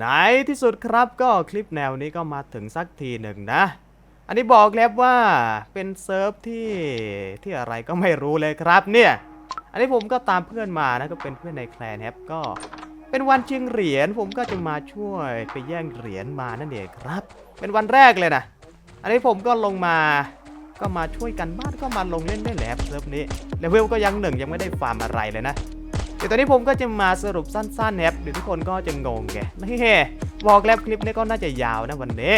ในที่สุดครับก็คลิปแนวนี้ก็มาถึงสักทีหนึ่งนะ อันนี้บอกแล้วว่าเป็นเซิร์ฟที่ที่อะไรก็ไม่รู้เลยครับเนี่ย อันนี้ผมก็ตามเพื่อนมานะก็เป็นเพื่อนในแคลนครับก็เป็นวันชิงเหรียญผมก็จะมาช่วยไปแย่งเหรียญมานั่นเองครับ เป็นวันแรกเลยนะ อันนี้ผมก็ลงมาก็มาช่วยกันบ้านก็มาลงเล่นเล่นแหละครับเซิร์ฟนี้เลเวลก็ยังหนึ่งยังไม่ได้ฟาร์มอะไรเลยนะ ดี๋ยวตอนนี้ผมก็จะมาสรุปสั้นๆนะครับเดี๋ยวทุกคนก็จะงงแกนี่บอกแล้วคลิปนี้ก็น่าจะยาวนะวันนี้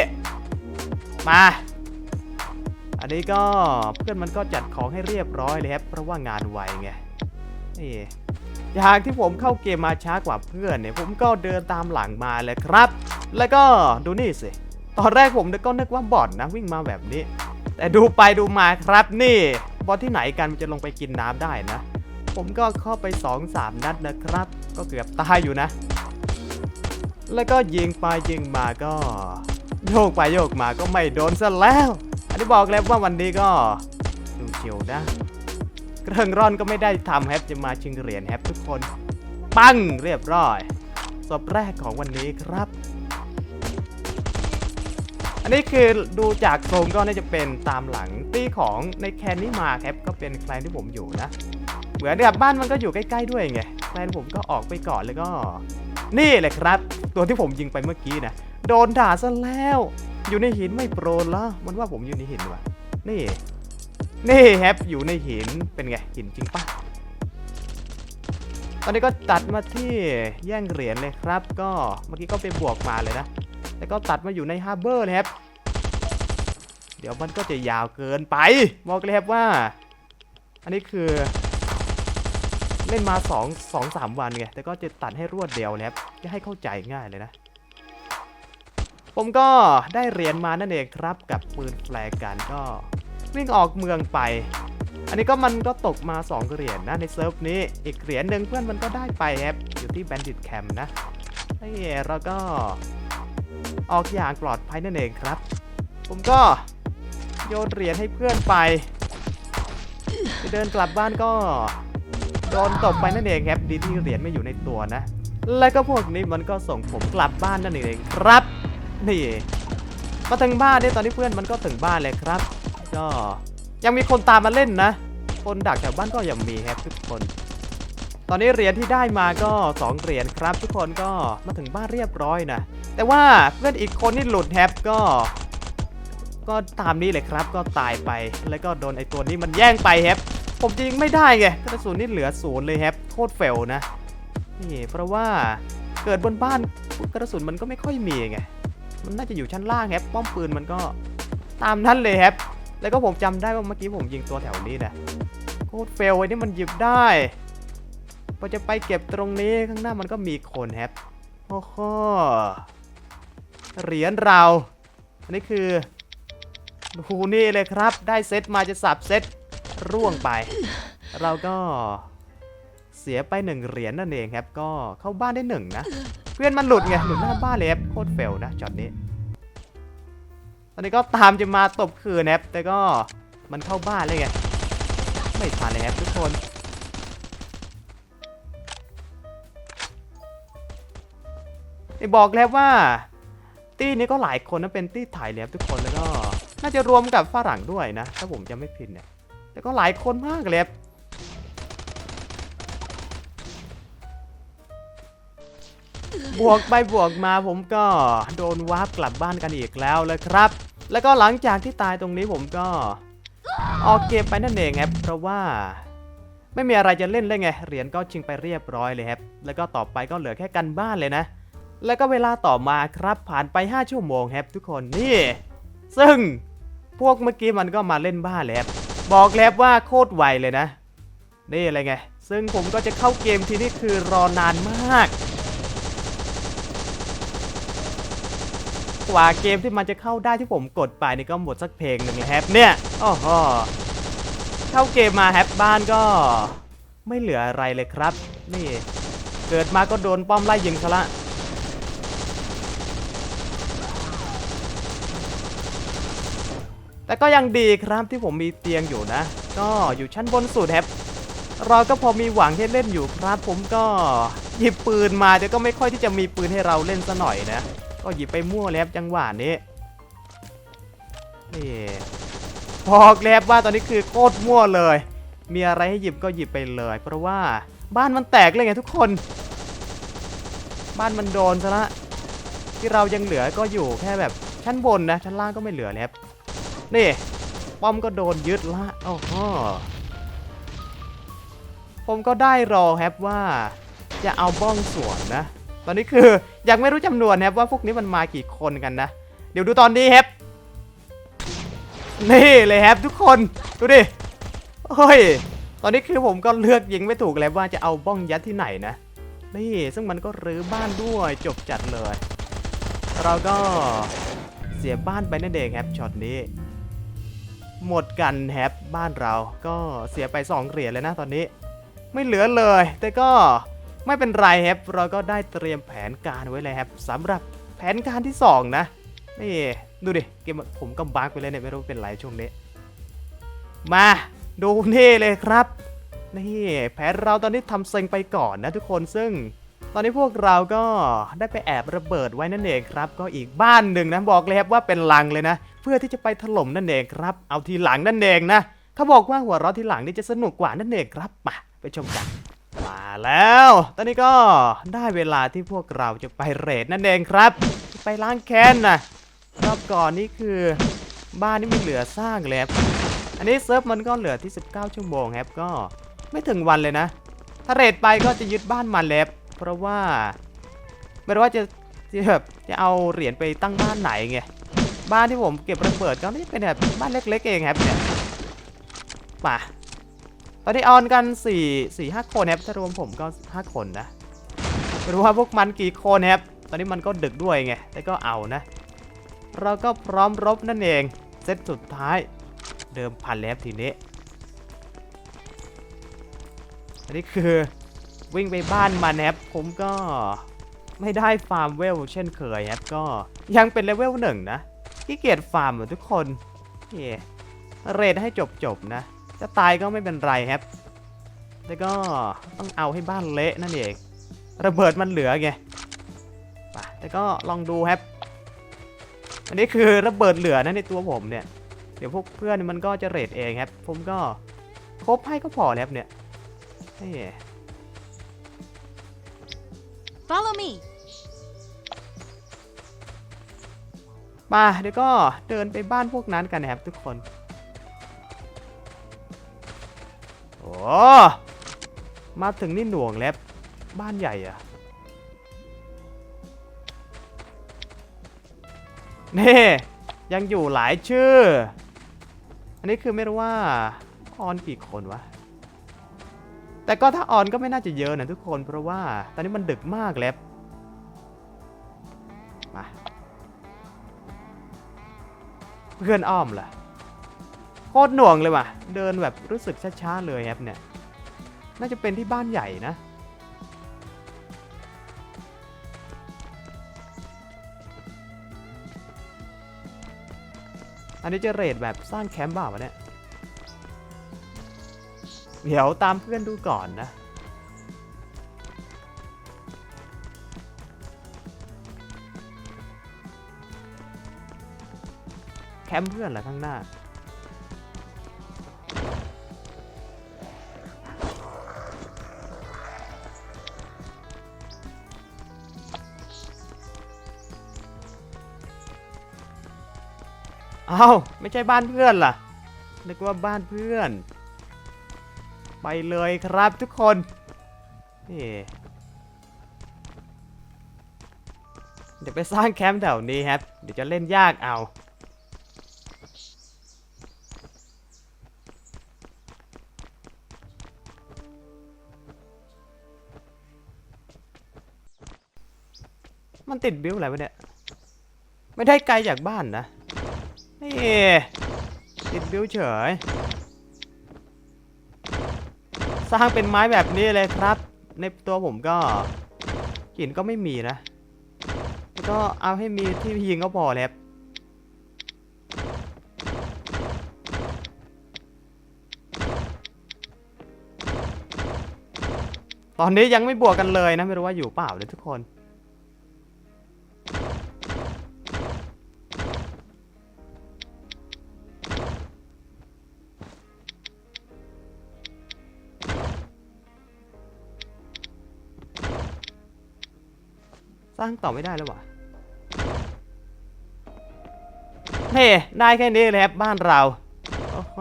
มา อันนี้ก็เพื่อนมันก็จัดของให้เรียบร้อยเลยครับเพราะว่างานไวไงนี่จากที่ผมเข้าเกมมาช้ากว่าเพื่อนเนี่ยผมก็เดินตามหลังมาเลยครับ แล้วก็ดูนี่สิ ตอนแรกผมก็นึกว่าบอทนะวิ่งมาแบบนี้ แต่ดูไปดูมาครับนี่ บอทที่ไหนกันมันจะลงไปกินน้ำได้นะ ผมก็เข้าไป 2-3 นัดนะครับ ก็เกือบตายอยู่นะ แล้วก็ยิงไปยิงมาก็ โยกไปโยกมาก็ไม่โดนซะแล้ว อันนี้บอกแล้วว่าวันนี้ก็ดูเชียวนะเครื่องร่อนก็ไม่ได้ทำแฮปจะมาชิงเหรียญแฮปทุกคน ปังเรียบร้อยศพแรกของวันนี้ครับ อันนี้คือดูจากโครงก็น่าจะเป็นตามหลังตีของในแคนนี่มาครับก็เป็นแคลนที่ผมอยู่นะ เหมือนกับบ้านมันก็อยู่ใกล้ๆด้วยไงแฟนผมก็ออกไปก่อนแล้วก็ นี่แหละครับ ตัวที่ผมยิงไปเมื่อกี้นะโดนด่าซะแล้ว อยู่ในหินไม่โปรละมันว่าผมอยู่ในหินวะนี่ นี่แฮปอยู่ในหินเป็นไงหินจริงปะตอนนี้ก็ตัดมาที่แย่งเหรียญเลยครับ ก็เมื่อกี้ก็ไปบวกมาเลยนะแล้วก็ตัดมาอยู่ในฮาร์เบอร์เลยครับ เดี๋ยวมันก็จะยาวเกินไปบอกเลยครับว่า อันนี้คือ เล่นมา2 2 3 วันไงแต่ก็จะตัดให้รวดเดียวนะครับจะให้เข้าใจง่ายเลยนะ ผมก็ได้เหรียญมานั่นเองครับกับปืนแฟร์กันก็วิ่งออกเมืองไป อันนี้ก็มันก็ตกมา 2 เหรียญนะในเซิร์ฟนี้อีกเหรียญหนึ่งเพื่อนมันก็ได้ไปครับอยู่ที่ Bandit Camp นะไอ้เราก็ออกอย่างปลอดภัยนั่นเองครับ ผมก็โยนเหรียญให้เพื่อนไปจะเดินกลับบ้านก็ โดนตบไปนั่นเองครับดีที่เหรียญไม่อยู่ในตัวนะ แล้วก็พวกนี้มันก็ส่งผมกลับบ้านนั่นเองครับ นี่มาถึงบ้านเนี่ยตอนนี้เพื่อนมันก็ถึงบ้านเลยครับ ก็ยังมีคนตามมาเล่นนะ คนดักแถวบ้านก็ยังมีครับทุกคน ตอนนี้เหรียญที่ได้มาก็ 2 เหรียญครับ ทุกคนก็มาถึงบ้านเรียบร้อยนะ แต่ว่าเพื่อนอีกคนที่หลุดแฮปก็ ก็ตามนี้เลยครับ ก็ตายไป แล้วก็โดนไอตัวนี้มันแย่งไปแฮป ผมจะยิงไม่ได้ไงกระสุนนี่เหลือศูนย์เลยแฮปโคตรเฟลนะนี่เพราะว่าเกิดบนบ้านกระสุนมันก็ไม่ค่อยมีไงมันน่าจะอยู่ชั้นล่างแฮปป้อมปืนมันก็ตามนั้นเลยแฮปแล้วก็ผมจำได้ว่าเมื่อกี้ผมยิงตัวแถวนี้นะโคตรเฟลไอ้นี่มันหยิบได้พอจะไปเก็บตรงนี้ข้างหน้ามันก็มีคนแฮปโอ้โหเหรียญเราอันนี้คือดูนี่เลยครับ ได้เซตมาจะสับเซต ร่วงไป เราก็เสียไปหนึ่งเหรียญนั่นเองครับ ก็เข้าบ้านได้หนึ่งนะ เพื่อนมันหลุดไงหลุดหน้าบ้านเลยครับโคตรเฟลนะช็อตนี้ ตอนนี้ก็ตามจะมาตบคืนนะครับแต่ก็มันเข้าบ้านเลยไงไม่ทันเลยครับทุกคนไอ้บอกแล้วว่าตี้นี้ก็หลายคนนะเป็นตี้ถ่ายเลยครับทุกคนแล้วก็น่าจะรวมกับฝรั่งด้วยนะ ถ้าผมจะไม่ผิดเนี่ย แต่ก็หลายคนมากเลยครับบวกไปบวกมาผมก็โดนวาร์ปกลับบ้านกันอีกแล้วเลยครับ แล้วก็หลังจากที่ตายตรงนี้ผมก็ออกเกมไปนั่นเองครับเพราะว่าไม่มีอะไรจะเล่นเลยไงเหรียญก็ชิงไปเรียบร้อยเลยครับ แล้วก็ต่อไปก็เหลือแค่กันบ้านเลยนะ แล้วก็เวลาต่อมาครับผ่านไป 5 ชั่วโมงครับทุกคนนี่ ซึ่งพวกเมื่อกี้มันก็มาเล่นบ้านแล้ว บอกแล้วว่าโคตรไวเลยนะ นี่อะไรไง ซึ่งผมก็จะเข้าเกมทีนี่คือรอนานมาก กว่าเกมที่มันจะเข้าได้ที่ผมกดไปนี่ก็หมดสักเพลงหนึ่งเลยแฮปเนี่ยโอ้โหเข้าเกมมาแฮปบ้านก็ไม่เหลืออะไรเลยครับ นี่ เกิดมาก็โดนป้อมไล่ยิงซะละ แต่ก็ยังดีครับที่ผมมีเตียงอยู่นะ ก็อยู่ชั้นบนสุดแฮปเราก็พอมีหวังให้เล่นอยู่ครับ ผมก็หยิบปืนมาแต่ก็ไม่ค่อยที่จะมีปืนให้เราเล่นซะหน่อยนะ ก็หยิบไปมั่วแล้วจังหวะนี้นี่บอกแล้วว่าตอนนี้คือโคตรมั่วเลย มีอะไรให้หยิบก็หยิบไปเลย เพราะว่าบ้านมันแตกเลยไงทุกคน บ้านมันโดนซะละที่เรายังเหลือก็อยู่แค่แบบชั้นบนนะ ชั้นล่างก็ไม่เหลือแล้ว นี่ป้อมก็โดนยึดละโอ้โหผมก็ได้รอแฮปว่าจะเอาบ้องสวนนะ ตอนนี้คือยังไม่รู้จำนวนแฮปว่าพวกนี้มันมากี่คนกันนะ เดี๋ยวดูตอนนี้แฮปนี่เลยแฮปทุกคนดูดิเฮ้ยตอนนี้คือผมก็เลือกยิงไม่ถูกแล้วว่าจะเอาบ้องยัดที่ไหนนะนี่ซึ่งมันก็รื้อบ้านด้วยจบจัดเลย เราก็เสียบ้านไปนั่นเองครับช็อตนี้ หมดกันแฮปบ้านเรา ก็เสียไป2เหรียญเลยนะตอนนี้ ไม่เหลือเลย แต่ก็ไม่เป็นไรแฮปเราก็ได้เตรียมแผนการไว้เลยครับสำหรับแผนการที่ 2 นะนี่ดูดิเกมผมก็บั๊กไปเลยเนี่ยไม่รู้เป็นไรช่วงนี้ มาดูนี่เลยครับนี่แผนเราตอนนี้ทำเซ็งไปก่อนนะทุกคนซึ่ง ตอนนี้พวกเราก็ได้ไปแอบระเบิดไว้นั่นเองครับ ก็อีกบ้านหนึ่งนะบอกเลยครับว่าเป็นลังเลยนะ เพื่อที่จะไปถล่มนั่นเองครับ เอาทีหลังนั่นเองนะเขาบอกว่าหัวเราะทีหลังนี่จะสนุกกว่านั่นเองครับมาไปชมกันมาแล้ว ตอนนี้ก็ได้เวลาที่พวกเราจะไปเรดนั่นเองครับ ไปล้างแค้นนะรอบก่อนนี่คือบ้านนี่ไม่เหลือสร้างเลยครับอันนี้เซิร์ฟมันก็เหลือที่ 19 ชั่วโมงครับก็ไม่ถึงวันเลยนะ ถ้าเรทไปก็จะยึดบ้านมันแล้ว เพราะว่าไม่รู้ว่าจะจะแบบจะเอาเหรียญไปตั้งบ้านไหนไงบ้านที่ผมเก็บระเบิดก็ไม่ได้เป็นแบบบ้านเล็กๆเองครับเนี่ยป่ะตอนนี้ออนกัน4 4 5คนครับถ้ารวมผมก็ 5 คนนะไม่รู้ว่าพวกมันกี่คนครับตอนนี้มันก็ดึกด้วยไงแต่ก็เอานะ เราก็พร้อมรบนั่นเองเซตสุดท้ายเดิมพันแล้วทีนี้อันนี้คือ วิ่งไปบ้านมันนะครับผมก็ไม่ได้ฟาร์มเวลเช่นเคยครับก็ยังเป็นเลเวลหนึ่งนะขี้เกียจฟาร์มเหมือนทุกคนนี่เรทให้จบๆนะ จะตายก็ไม่เป็นไรครับแต่ก็ต้องเอาให้บ้านเละนั่นเองระเบิดมันเหลือไงไปแต่ก็ลองดูครับ อันนี้คือระเบิดเหลือนะในตัวผมเนี่ย เดี๋ยวพวกเพื่อนมันก็จะเรทเองครับ ผมก็ครบให้ก็พอแล้วครับเนี่ยนี่ Follow me. มาเดี๋ยวก็เดินไปบ้านพวกนั้นกันนะครับทุกคน โอ้ มาถึงนี่หน่วงแล้ว บ้านใหญ่อะนี่ยังอยู่หลายชื่อ อันนี้คือไม่รู้ว่าออนกี่คนวะ แต่ก็ถ้าออนก็ไม่น่าจะเยอะนะทุกคน เพราะว่าตอนนี้มันดึกมากแล้วมาเพื่อนอ้อมล่ะโคตรหน่วงเลยว่ะ เดินแบบรู้สึกช้าๆเลยครับเนี่ย น่าจะเป็นที่บ้านใหญ่นะ อันนี้จะเรทแบบสร้างแคมป์เปล่าวะเนี่ย เดี๋ยวตามเพื่อนดูก่อนนะ แคมป์เพื่อนเหรอข้างหน้า เอ้า ไม่ใช่บ้านเพื่อนล่ะ นึกว่าบ้านเพื่อน ไปเลยครับทุกคนนี่เดี๋ยวไปสร้างแคมป์แถวนี้ครับ เดี๋ยวจะเล่นยากเอา มันติดบิวอะไรวะเนี่ย ไม่ได้ไกลจากบ้านนะ นี่ ติดบิวเฉย สร้างเป็นไม้แบบนี้เลยครับ ในตัวผมก็หินก็ไม่มีนะแล้วก็เอาให้มีที่ยิงก็พอแล้วตอนนี้ยังไม่บวกกันเลยนะ ไม่รู้ว่าอยู่เปล่าเลยทุกคน สร้างต่อไม่ได้แล้ววะเฮ้ได้แค่นี้เลยครับบ้านเราโอ้โห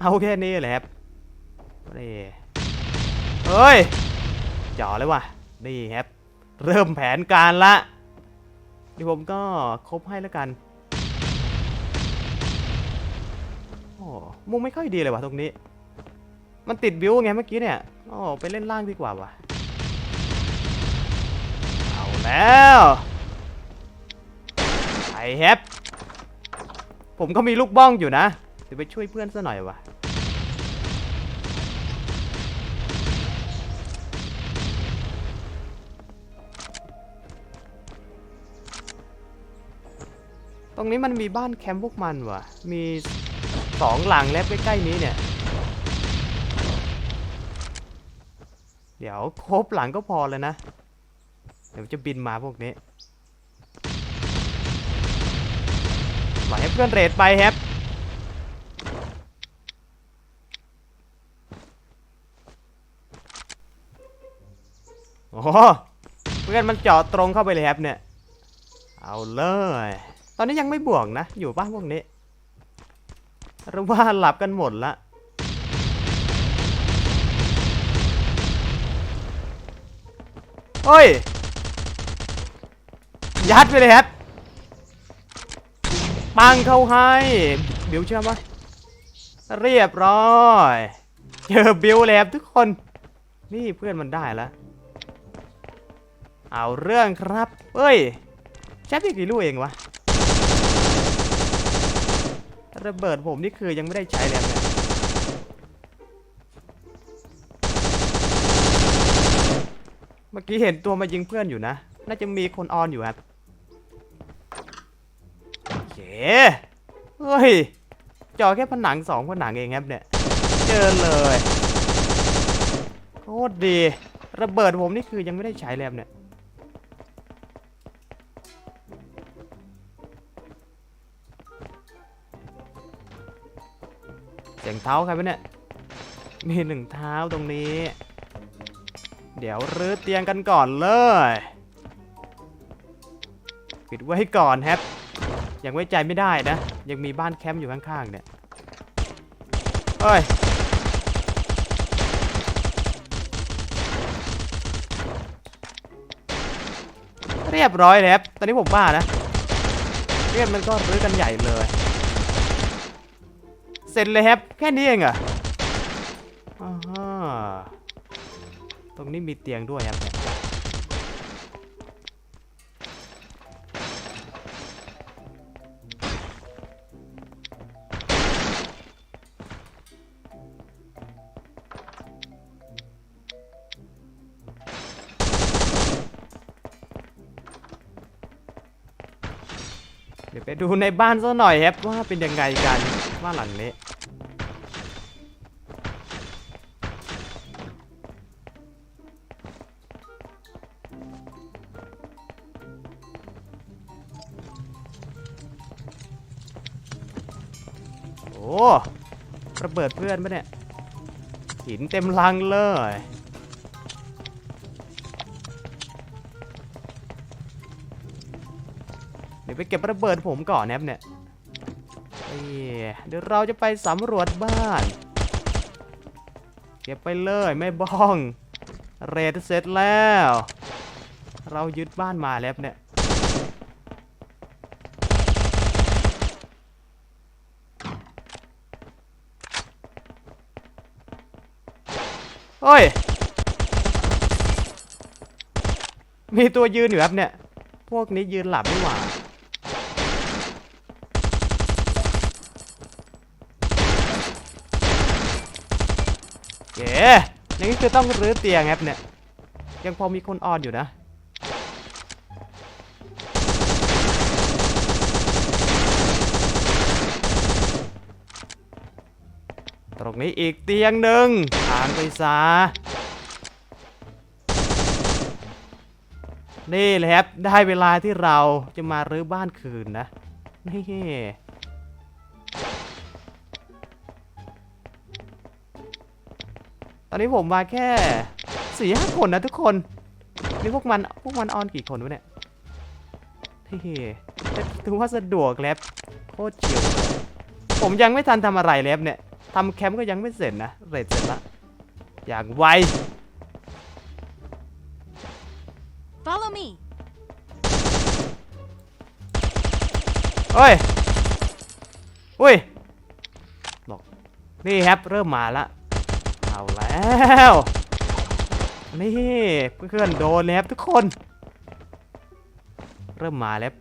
เอาแค่นี้แหละครับนี่เฮ้ยจ่อเลยว่ะนี่ครับ เริ่มแผนการละเดี๋ยวผมก็ครบให้แล้วกันโอ้มุมไม่ค่อยดีเลยว่ะตรงนี้ มันติดบิวไงเมื่อกี้เนี่ย โอ้ไปเล่นล่างดีกว่าวะเอาแล้วไอแฮปผมก็มีลูกบ้องอยู่นะเดี๋ยวไปช่วยเพื่อนซะหน่อยวะตรงนี้มันมีบ้านแคมป์พวกมันวะมีสองหลังแล้วใกล้ๆนี้เนี่ย เดี๋ยวครบหลังก็พอเลยนะ เดี๋ยวจะบินมาพวกนี้ปล่อยให้เพื่อนเรดไปแฮปโอ้เพื่อนมันเจาะตรงเข้าไปเลยแฮปเนี่ย เอาเลย ตอนนี้ยังไม่บวกนะ อยู่บ้านพวกนี้หรือว่าหลับกันหมดละ เฮ้ย ยัดไปเลยครับปังเข้าให้ บิวเชื่อไหมเรียบร้อยเจอบิวแล้วทุกคน นี่เพื่อนมันได้แล้ว เอาเรื่องครับเฮ้ยแชทอีกกี่ลูกเองวะระเบิดผมนี่คือยังไม่ได้ใช้เลย เมื่อกี้เห็นตัวมายิงเพื่อนอยู่นะ น่าจะมีคนออนอยู่ครับโอเคเฮ้ยจอแค่ผนังสองผนังเองครับเนี่ย เจอเลยโคตรดี ระเบิดผมนี่คือยังไม่ได้ใช้เลยครับเนี่ยเสียงเท้าใครวะเนี่ย มีหนึ่งเท้าตรงนี้ เดี๋ยวรื้อเตียงกันก่อนเลยปิดไว้ก่อนแฮปยังไว้ใจไม่ได้นะ ยังมีบ้านแคมป์อยู่ข้างๆเนี่ยเฮ้ยเรียบร้อยแล้วครับตอนนี้ผมว่านะเรียบมันก็รื้อกันใหญ่เลย เสร็จเลยครับ แค่นี้เองเหรออ่า ตรงนี้มีเตียงด้วยครับเดี๋ยวไปดูในบ้านซะหน่อยครับว่าเป็นยังไงกันบ้านหลังนี้ ระเบิดเพื่อนปะเนี่ย หินเต็มลังเลย เดี๋ยวไปเก็บระเบิดผมก่อนนบเนี่ยเอ้ยเดี๋ยวเราจะไปสำรวจบ้าน เก็บไปเลยไม่บ้อง เรดเสร็จแล้ว เรายึดบ้านมาแล้วเนี่ย เฮ้ย มีตัวยืนอยู่ครับเนี่ย พวกนี้ยืนหลับไม่หว่าเก๋อย่างนี้คือต้องรื้อเตียงครับเนี่ย ยังพอมีคนออนอยู่นะ ตรงนี้อีกเตียงหนึ่งทางไปซะนี่แหละครับ ได้เวลาที่เราจะมารื้อบ้านคืนนะ นี่ตอนนี้ผมมาแค่สี่ห้าคนนะทุกคนนี่พวกมันพวกมันออนกี่คนวะเนี่ยเฮ้แต่ถือว่าสะดวกแล้วโคตรเฉียวผมยังไม่ทันทำอะไรแล้วเนี่ย ทำแคมป์ก็ยังไม่เสร็จนะเสร็จเสร็จละอย่างไว Follow me. เฮ้ยอุ้ยบอกนี่ครับเริ่มมาละเอาแล้วนี่เพื่อนๆโดนแล้วทุกคน เริ่มมาแล้ว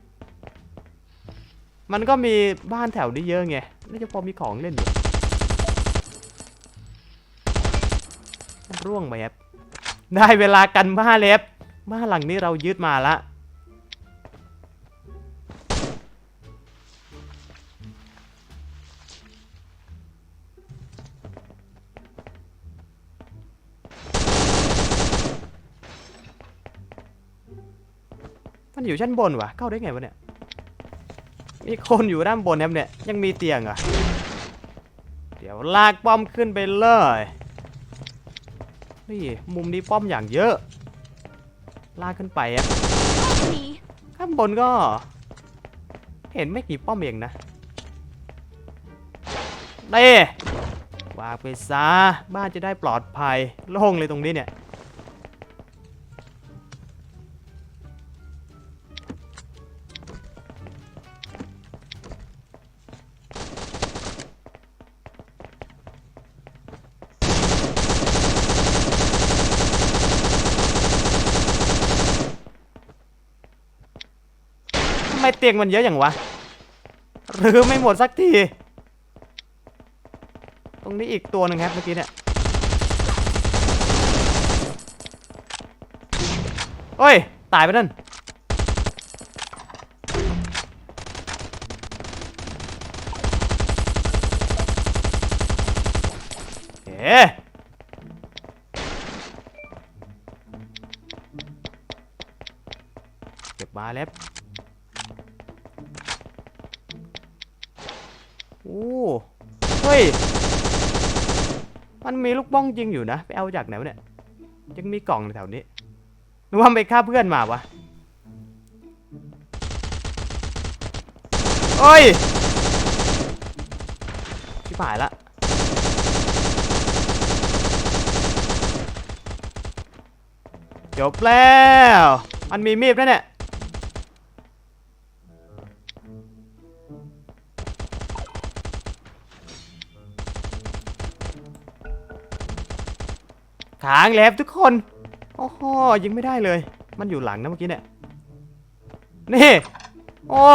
มันก็มีบ้านแถวนี้เยอะไงน่าจะพอมีของเล่นอยู่ ร่วงไปครับได้เวลากันบ้านแล้วบ้านหลังนี้เรายึดมาละมันอยู่ชั้นบนวะเข้าได้ไงวะเนี่ย มีคนอยู่ด้านบนครับเนี่ย ยังมีเตียงอะ เดี๋ยวลากป้อมขึ้นไปเลย นี่ มุมนี้ป้อมอย่างเยอะ ลากขึ้นไปอะ Follow me. ข้างบนก็ เห็นไม่กี่ป้อมเองนะเด้วางไปซะบ้านจะได้ปลอดภัย โล่งเลยตรงนี้เนี่ย ตียงมันเยอะอย่างวะหรือไม่หมดสักที ตรงนี้อีกตัวหนึ่งครับเมื่อกี้เนี่ยโอ้ย ตายไปนั่นเอ๊ะเก็บมาแล้ว บ้องจริงอยู่นะ ไปเอาจากไหนวะเนี่ย ยังมีกล่องแถวนี้หรือว่าไปฆ่าเพื่อนมาวะเฮ้ยชิบหายละจบแล้ว มันมีมีดนะเนี่ย ขางแล้วทุกคน โอ้โหยิงไม่ได้เลย มันอยู่หลังนะเมื่อกี้เนี่ย นี่ โอ้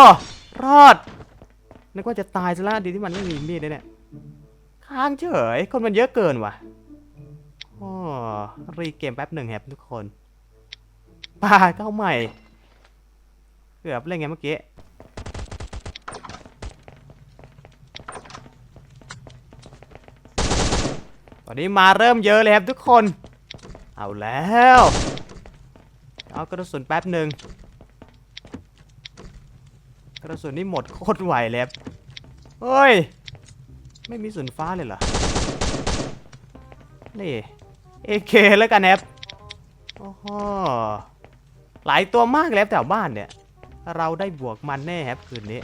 รอด นึกว่าจะตายซะละดีที่มันไม่มีมีดเลยเนี่ย ค้างเฉย คนมันเยอะเกินว่ะ โอ้รีเกมแป๊บหนึ่งแฮบทุกคนปาเข้าใหม่ เกือบเล่นไงเมื่อกี้ ตอ นนี้มาเริ่มเยอะเลยครับทุกคน เอาแล้วเอากระสุนแป๊บหนึ่งกระสุนนี่หมดโคตรไวเลยครับเฮ้ย ไม่มีสุนฟ้าเลยเหรอ นี่เอเคแล้วกันครับโอ้โหหลายตัวมากแล้วแถวบ้านเนี่ย เราได้บวกมันแน่ครับคืนนี้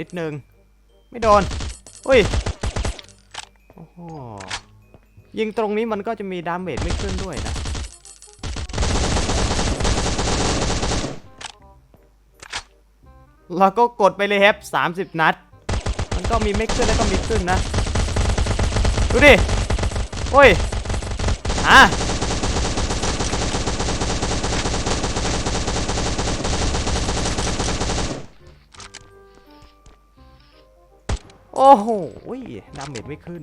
นิดนึง ไม่โดน อุ้ย โอ้โห ยิงตรงนี้มันก็จะมีดาเมจไม่ขึ้นด้วยนะเราก็กดไปเลยครับ 30 นัด มันก็มีไม่ขึ้นแล้วก็มีขึ้นนะ ดูดิ โอ้ย อะ อ้โหดาเมจไม่ขึ้น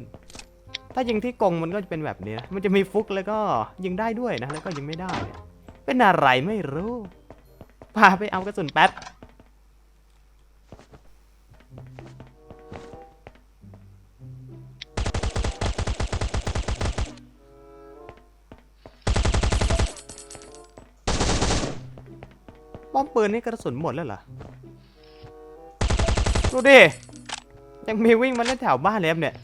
ถ้ายิงที่กงมันก็จะเป็นแบบนี้นะ มันจะมีฟุกแล้วก็ยิงได้ด้วยนะ แล้วก็ยิงไม่ได้เนี่ยเป็นอะไรไม่รู้ พาไปเอากระสุนแป๊บ ป้อมปืนนี่กระสุนหมดแล้วเหรอ ดูดิ ยังมีวิ่งมาเล่นแถวบ้านแล้วเนี่ย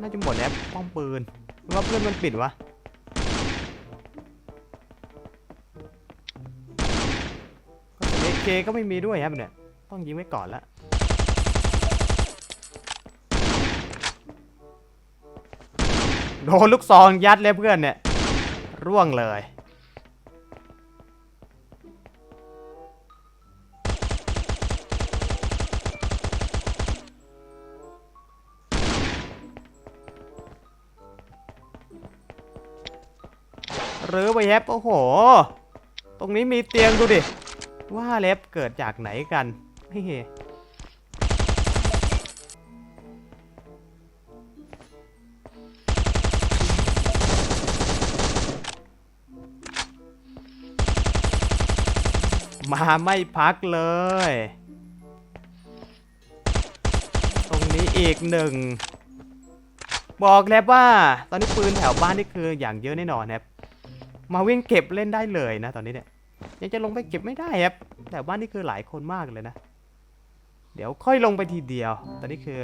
น่าจะหมดแล้วป้อมปืนว่าเพื่อนมันปิดวะเอเคก็ไม่มีด้วยครับเนี่ย ต้องยิงไว้ก่อนละโดนลูกซองยัดเลยเพื่อนเนี่ย ร่วงเลย รือไปแฮปโอ้โห ตรงนี้มีเตียงดูดิ ว่าเล็บเกิดจากไหนกันนี่มาไม่พักเลย ตรงนี้อีกหนึ่ง บอกแล้วว่า ตอนนี้ปืนแถวบ้านนี่คืออย่างเยอะแน่นอนครับ มาวิ่งเก็บเล่นได้เลยนะ ตอนนี้เนี่ยยังจะลงไปเก็บไม่ได้ครับ แต่บ้านนี่คือหลายคนมากเลยนะ เดี๋ยวค่อยลงไปทีเดียว ตอนนี้คือ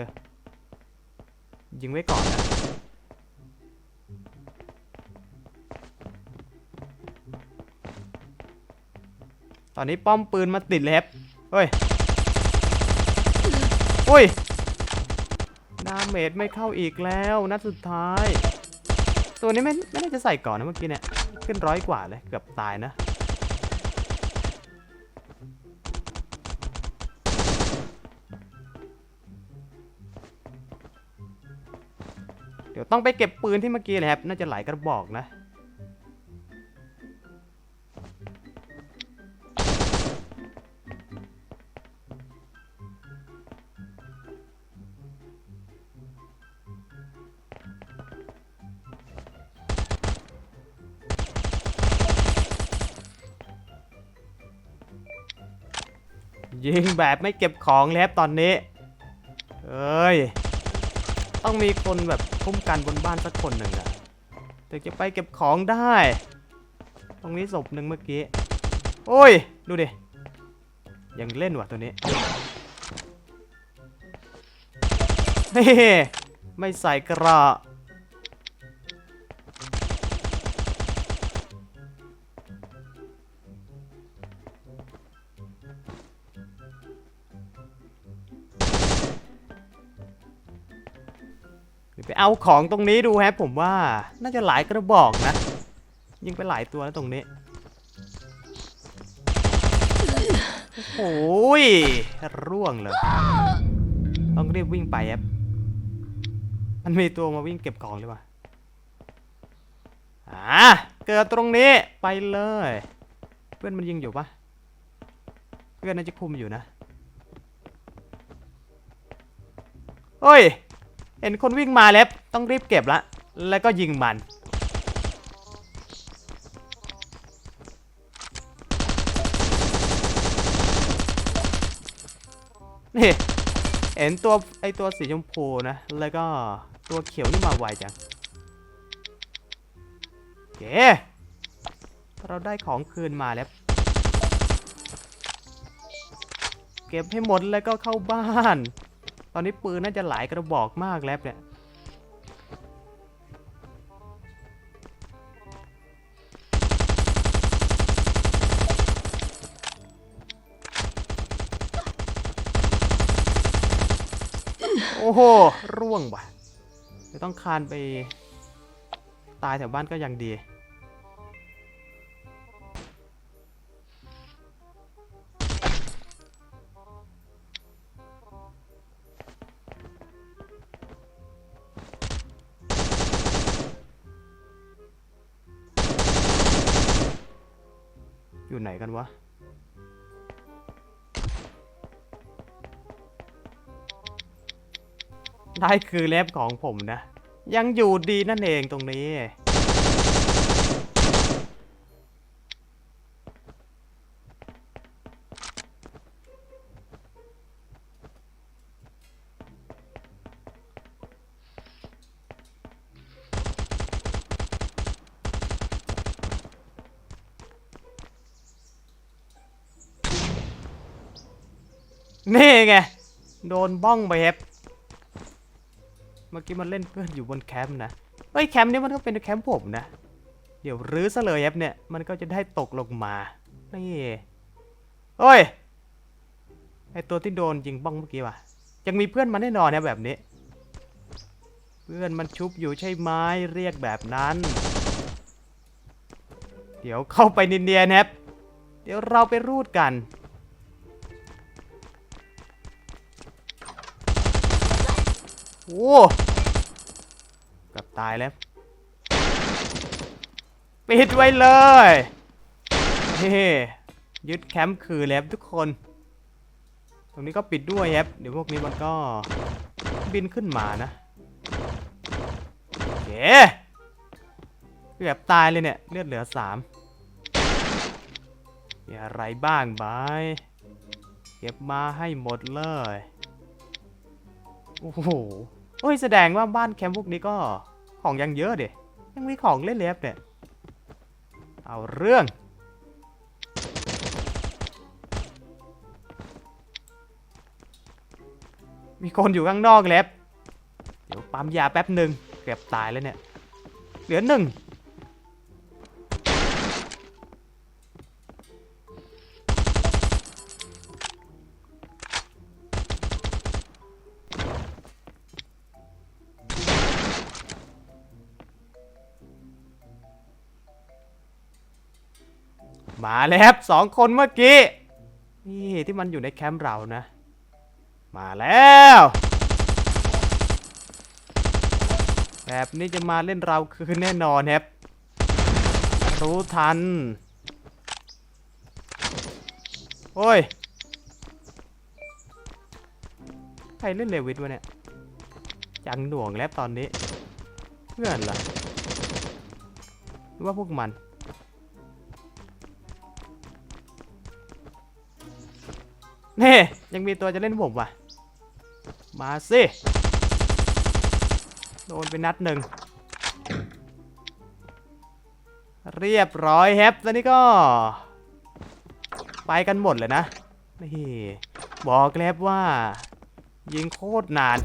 ยิงไว้ก่อนนะตอนนี้ป้อมปืนมาติดเลยครับเฮ้ยโอ้ยดาเมจไม่เข้าอีกแล้ว นัดสุดท้าย ตัวนี้ไม่ไม่น่าจะใส่ก่อนนะเมื่อกี้เนี่ย ขึ้นร้อยกว่าเลยเกือบตายนะ เดี๋ยวต้องไปเก็บปืนที่เมื่อกี้เลยครับ น่าจะหลายกระบอกนะ ยิงแบบไม่เก็บของเลยครับตอนนี้ เอ้ย ต้องมีคนแบบคุ้มกันบนบ้านสักคนหนึ่งอะถึงจะไปเก็บของได้ ตรงนี้ศพหนึ่งเมื่อกี้ โอ้ย ดูดิ ยังเล่นว่ะตัวนี้เฮ้ไม่ใส่กระ เอาของตรงนี้ดูฮะผมว่าน่าจะหลายกระบอกนะ ยิงไปหลายตัวแล้วตรงนี้ โอ้ยร่วงเลย ต้องรีบวิ่งไปครับมันมีตัวมาวิ่งเก็บของหรือเปล่าอ่าเกิดตรงนี้ไปเลย เพื่อนมันยิงอยู่ปะเพื่อนน่าจะคุมอยู่นะเฮ้ย เห็นคนวิ่งมาแล้วต้องรีบเก็บละ แล้วก็ยิงมัน นี่ เห็นตัวไอตัวสีชมพูนะ แล้วก็ตัวเขียวนี่มาไวจังโอเคเราได้ของคืนมาแล้ว เก็บให้หมดแล้วก็เข้าบ้าน อนนี้ปืนน่าจะหลายกระบอกมากแล้วเนี่ยโอ้โห ร่วงว่ะ จะต้องคานไป ตายแถวบ้านก็ยังดี กันวะ ได้คือเล็บของผมนะ ยังอยู่ดีนั่นเองตรงนี้ นี่ไง โดนบ้องไปเฮฟเมื่อกี้มันเล่นเพื่อนอยู่บนแคมป์นะเฮ้ยแคมป์นี้มันก็เป็นแคมป์ผมนะ เดี๋ยวรื้อซะเลยเฮฟเนี่ย มันก็จะได้ตกลงมา นี่โอ้ย ไอตัวที่โดนยิงบ้องเมื่อกี้ว่ะ ยังมีเพื่อนมันแน่นอนนะแบบนี้ เพื่อนมันชุบอยู่ใช่ไหมเรียกแบบนั้น เดี๋ยวเข้าไปเนียนๆนะครับ เดี๋ยวเราไปรูดกัน โอ้กับตายแล้วปิดไว้เลยเฮ้ยึดแคมป์คือแล้วทุกคน ตรงนี้ก็ปิดด้วยครับ เดี๋ยวพวกนี้มันก็บินขึ้นมานะโอเคเกือบตายเลยเนี่ย เลือดเหลือสามมีอะไรบ้างบายเก็บมาให้หมดเลย โอ้โห โอ้ยแสดงว่าบ้านแคมป์พวกนี้ก็ของยังเยอะเดยังมีของเล่นเล็บเนี่ย เอาเรื่อง มีคนอยู่ข้างนอกเล็บ เดี๋ยวปั๊มยาแป๊บหนึ่งเกือบตายแล้วเนี่ย เหลือหนึ่ง มาแล้วครับสองคนเมื่อกี้ นี่ที่มันอยู่ในแคมป์เรานะ มาแล้ว แบบนี้จะมาเล่นเราคืนแน่นอนครับ รู้ทัน โอ้ย ใครเล่นเลวิทวะเนี่ย จังหน่วงแล้วตอนนี้ เพื่อนเหรอหรือว่าพวกมัน นี่ยังมีตัวจะเล่นผมว่ะ มาสิ โดนไปนัดหนึ่ง เรียบร้อยแฮปแล้วนี่ก็ ไปกันหมดเลยนะ นี่ บอกแล้วว่า ยิงโคตรนาน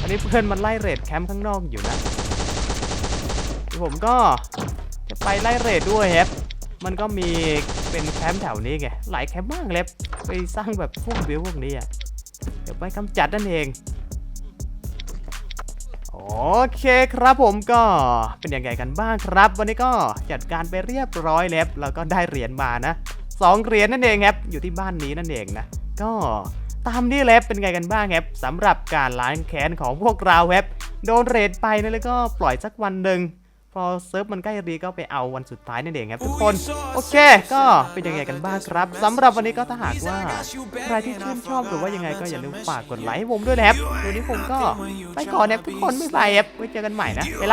อันนี้เพื่อนมันไล่เรดแคมป์ข้างนอกอยู่นะผมก็จะไปไล่เรดด้วยแฮปมันก็มี เป็นแคมป์แถวนี้ไงหลายแคมป์มากเลยไปสร้างแบบพวกบิวพวกนี้อะเดี๋ยวไปกำจัดนั่นเองโอเคครับผมก็เป็นยังไงกันบ้างครับ วันนี้ก็จัดการไปเรียบร้อยแล้วแล้วก็ได้เหรียญมานะสองเหรียญนั่นเองครับอยู่ที่บ้านนี้นั่นเองนะก็ตามนี้แล้วเป็นไงกันบ้างครับสำหรับการล้างแค้นของพวกเราครับโดนเรดไปนะแล้วก็ปล่อยสักวันหนึ่ง พอเซิร์ฟมันใกล้รีก็ไปเอาวันสุดท้ายนั่นเองครับทุกคน โอเค ก็เป็นยังไงกันบ้างครับสำหรับวันนี้ก็ถ้าหากว่าใครที่ชื่นชอบหรือว่ายังไงก็อย่าลืมฝากกดไลค์ให้ผมด้วยนะครับวันนี้ผมก็ไปก่อนนะครับทุกคนไม่ไปครับไว้เจอกันใหม่นะเวลา